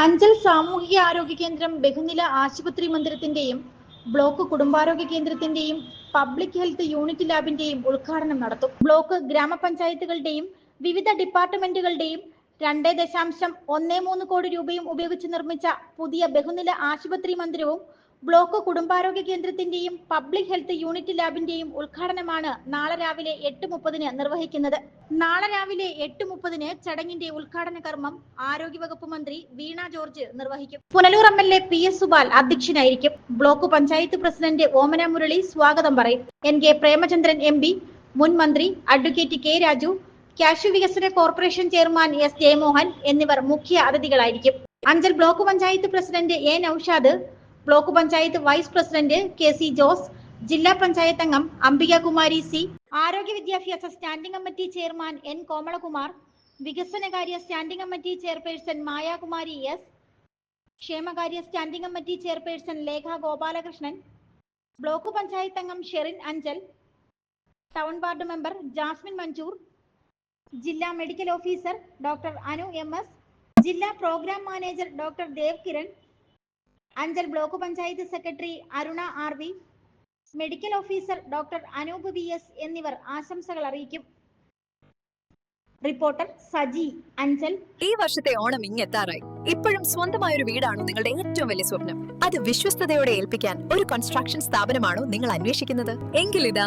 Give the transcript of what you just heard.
അഞ്ചൽ സാമൂഹിക ആരോഗ്യ കേന്ദ്രം ബഹുനില ആശുപത്രി മന്ദിരത്തിന്റെയും ബ്ലോക്ക് കുടുംബാരോഗ്യ കേന്ദ്രത്തിന്റെയും പബ്ലിക് ഹെൽത്ത് യൂണിറ്റ് ലാബിന്റെയും ഉദ്ഘാടനം നടത്തും. ബ്ലോക്ക് ഗ്രാമപഞ്ചായത്തുകളുടെയും വിവിധ ഡിപ്പാർട്ട്മെന്റുകളുടെയും രണ്ട് ദശാംശം ഒന്ന് മൂന്ന് കോടി രൂപയും ഉപയോഗിച്ച് നിർമ്മിച്ച പുതിയ ബഹുനില ആശുപത്രി മന്ദിരവും ബ്ലോക്ക് കുടുംബാരോഗ്യ കേന്ദ്രത്തിന്റെയും പബ്ലിക് ഹെൽത്ത് യൂണിറ്റ് ലാബിന്റെയും ഉദ്ഘാടനമാണ് നാളെ രാവിലെ എട്ട് മുപ്പതിന് നിർവഹിക്കുന്നത്. നാളെ രാവിലെ എട്ട് മുപ്പതിന് ചടങ്ങിന്റെ ഉദ്ഘാടന കർമ്മം ആരോഗ്യവകുപ്പ് മന്ത്രി വീണ ജോർജ് നിർവഹിക്കും. Punalur M L A P S Supal അധ്യക്ഷനായിരിക്കും. ബ്ലോക്ക് പഞ്ചായത്ത് പ്രസിഡന്റ് ഓമന മുരളി സ്വാഗതം പറയും. N K Premachandran M P മുൻ മന്ത്രി അഡ്വക്കേറ്റ് കെ രാജു കാശു വികസന കോർപ്പറേഷൻ ചെയർമാൻ എസ് ജയമോഹൻ എന്നിവർ മുഖ്യ അതിഥികളായിരിക്കും. Anchal block panchayat president A Naushad block panchayat vice president K C Jose ജില്ലാ പഞ്ചായത്ത് അംഗം അംബികകുമാരി സി ആരോഗ്യ വിദ്യാഭ്യാസ standing committee chairman N Komalakumar വികസനകാര്യ standing committee chairperson Mayakumari S ക്ഷേമകാര്യ standing committee chairperson Lekha Gopalakrishnan block panchayat അംഗം Sherin Anchal town ward member Jasmine Manjoor ജില്ലാ medical officer doctor Anu M S ജില്ലാ programme manager doctor Dev Kiran Anchal block panchayat secretary Aruna R V medical officer doctor Anoop V S എന്നിവർ ആശംസകൾ അറിയിക്കും. Reporter Saji Anchal. ഈ വർഷത്തെ ഓണം ഇങ്ങെത്താറായി. ഇപ്പോഴും സ്വന്തമായ ഒരു വീടാണോ നിങ്ങളുടെ ഏറ്റവും വലിയ സ്വപ്നം. അത് വിശ്വസ്തയോടെ ഏൽപ്പിക്കാൻ ഒരു കൺസ്ട്രക്ഷൻ സ്ഥാപനമാണോ നിങ്ങൾ അന്വേഷിക്കുന്നത്? എങ്കിലിതാ